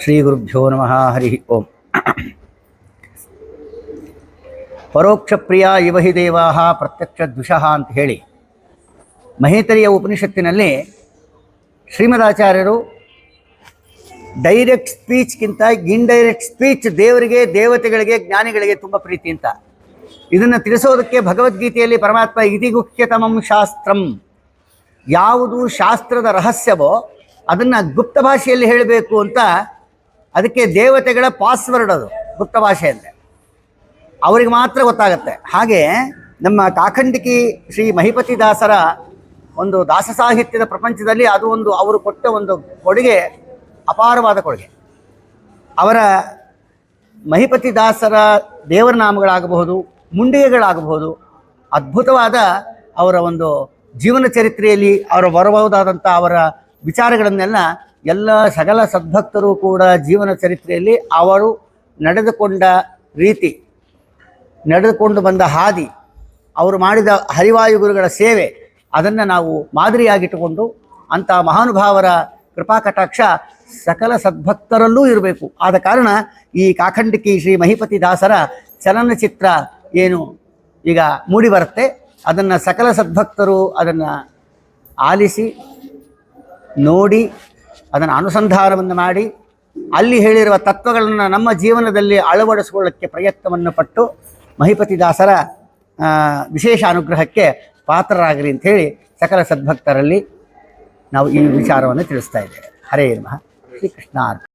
ಶ್ರೀ ಗುರುಭ್ಯೋ ನಮಃ ಹರಿ ಓಂ ಪರೋಕ್ಷ ಪ್ರಿಯ ಇವ ಹಿ ದೇವಾಹ ಪ್ರತ್ಯಕ್ಷ ದ್ವಿಷಃ ಅಂತ ಹೇಳಿ ಮಹೇತರಿಯ ಉಪನಿಷತ್ತಿನಲ್ಲಿ ಶ್ರೀಮದಾಚಾರ್ಯರು ಡೈರೆಕ್ಟ್ ಸ್ಪೀಚ್ಗಿಂತ ಇಂಡೈರೆಕ್ಟ್ ಸ್ಪೀಚ್ ದೇವರಿಗೆ, ದೇವತೆಗಳಿಗೆ, ಜ್ಞಾನಿಗಳಿಗೆ ತುಂಬ ಪ್ರೀತಿ ಅಂತ. ಇದನ್ನು ತಿಳಿಸೋದಕ್ಕೆ ಭಗವದ್ಗೀತೆಯಲ್ಲಿ ಪರಮಾತ್ಮ ಇತಿ ಗುಹ್ಯತಮಂ ಶಾಸ್ತ್ರಂ. ಯಾವುದು ಶಾಸ್ತ್ರದ ರಹಸ್ಯವೋ ಅದನ್ನು ಗುಪ್ತ ಭಾಷೆಯಲ್ಲಿ ಹೇಳಬೇಕು ಅಂತ ಅದಕ್ಕೆ ದೇವತೆಗಳ ಪಾಸ್ವರ್ಡ್ ಅದು, ಗುಪ್ತ ಭಾಷೆ ಅಂದರೆ ಅವರಿಗೆ ಮಾತ್ರ ಗೊತ್ತಾಗತ್ತೆ. ಹಾಗೆ ನಮ್ಮ ಕಾಖಂಡಿಕಿ ಶ್ರೀ ಮಹಿಪತಿ ದಾಸರ ಒಂದು ದಾಸ ಸಾಹಿತ್ಯದ ಪ್ರಪಂಚದಲ್ಲಿ ಅದು ಒಂದು, ಅವರು ಕೊಟ್ಟ ಒಂದು ಕೊಡುಗೆ, ಅಪಾರವಾದ ಕೊಡುಗೆ. ಅವರ ಮಹಿಪತಿ ದಾಸರ ದೇವರ ನಾಮಗಳಾಗಬಹುದು, ಮುಂಡಿಗೆಗಳಾಗಬಹುದು, ಅದ್ಭುತವಾದ ಅವರ ಒಂದು ಜೀವನ ಚರಿತ್ರೆಯಲ್ಲಿ ಅವರ ಬರಬಹುದಾದಂಥ ಅವರ ವಿಚಾರಗಳನ್ನೆಲ್ಲ ಎಲ್ಲ ಸಕಲ ಸದ್ಭಕ್ತರು ಕೂಡ ಜೀವನ ಚರಿತ್ರೆಯಲ್ಲಿ ಅವರು ನಡೆದುಕೊಂಡ ರೀತಿ, ನಡೆದುಕೊಂಡು ಬಂದ ಹಾದಿ, ಅವರು ಮಾಡಿದ ಹರಿವಾಯು ಗುರುಗಳ ಸೇವೆ, ಅದನ್ನು ನಾವು ಮಾದರಿಯಾಗಿಟ್ಟುಕೊಂಡು ಅಂಥ ಮಹಾನುಭಾವರ ಕೃಪಾ ಕಟಾಕ್ಷ ಸಕಲ ಸದ್ಭಕ್ತರಲ್ಲೂ ಇರಬೇಕು. ಆದ ಕಾರಣ ಈ ಕಾಖಂಡಿಕಿ ಶ್ರೀ ಮಹಿಪತಿ ದಾಸರ ಚಲನಚಿತ್ರ ಏನು ಈಗ ಮೂಡಿ ಬರುತ್ತೆ. ಅದನ್ನು ಸಕಲ ಸದ್ಭಕ್ತರು ಅದನ್ನು ಆಲಿಸಿ, ನೋಡಿ ಅದನ್ನು ಅನುಸಂಧಾನವನ್ನು ಮಾಡಿ ಅಲ್ಲಿ ಹೇಳಿರುವ ತತ್ವಗಳನ್ನು ನಮ್ಮ ಜೀವನದಲ್ಲಿ ಅಳವಡಿಸಿಕೊಳ್ಳಕ್ಕೆ ಪ್ರಯತ್ನವನ್ನು ಪಟ್ಟು ಮಹಿಪತಿ ದಾಸರ ವಿಶೇಷ ಅನುಗ್ರಹಕ್ಕೆ ಪಾತ್ರರಾಗಲಿ ಅಂಥೇಳಿ ಸಕಲ ಸದ್ಭಕ್ತರಲ್ಲಿ ನಾವು ಈ ವಿಚಾರವನ್ನು ತಿಳಿಸ್ತಾ ಇದ್ದೇವೆ. ಹರೇ ನಮಃ. ಶ್ರೀಕೃಷ್ಣ